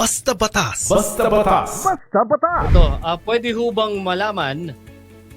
Basta batas. Basta batas. Ito, ah, pwede ho bang malaman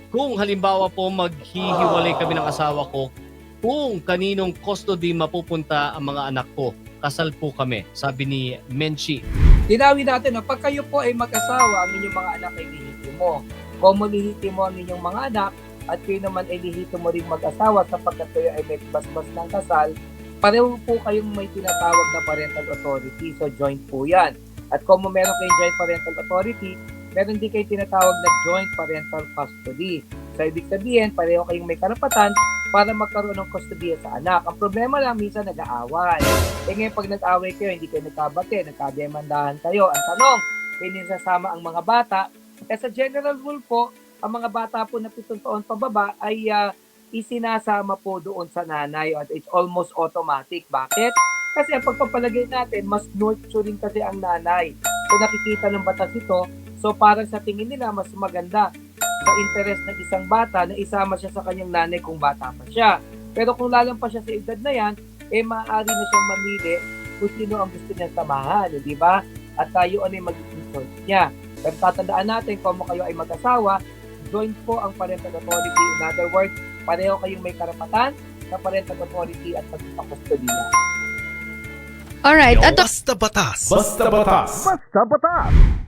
kung halimbawa po maghihiwalay kami ng asawa ko, kung kaninong custody mapupunta ang mga anak ko? Kasal po kami, sabi ni Menchi. Linawin natin, na pag kayo po ay mag-asawa, ang inyong mga anak ay lihitimo. Kung mo lihitimo ang inyong mga anak, at kayo naman ay lihitimo rin mag-asawa sapagkat kayo ay may basbas ng kasal, pareho po kayong may tinatawag na parental authority. So, joint po yan. At kung meron kayong joint parental authority, meron din kayong tinatawag na joint parental custody. So, ibig sabihin, pareho kayong may karapatan para magkaroon ng custody sa anak. Ang problema lang, minsan nag-aaway. Eh ngayon, pag nag-away kayo, hindi kayo nagkabate, nagkademandahan kayo. Ang tanong, pwede sasama ang mga bata. Eh sa general rule po, ang mga bata po na pitong taon pababa ay ah, isinasama po doon sa nanay at it's almost automatic. Bakit? Kasi ang pagpapalagay natin, mas nurturing kasi ang nanay. So nakikita ng batas ito, so parang sa tingin nila, mas maganda sa interest ng isang bata na isama siya sa kanyang nanay kung bata pa siya. Pero kung lalampas siya sa edad na yan, eh maaari na siyang mamili kung sino ang gusto niya samahan, di ba? At tayo ano yung magiging choice niya. Pero tatandaan natin kung mo kayo ay mag-asawa, joint po ang parental authority. In other words, pareho kayong may karapatan sa parental authority at pagkakustodiya. Alright, ato Basta batas. Basta batas.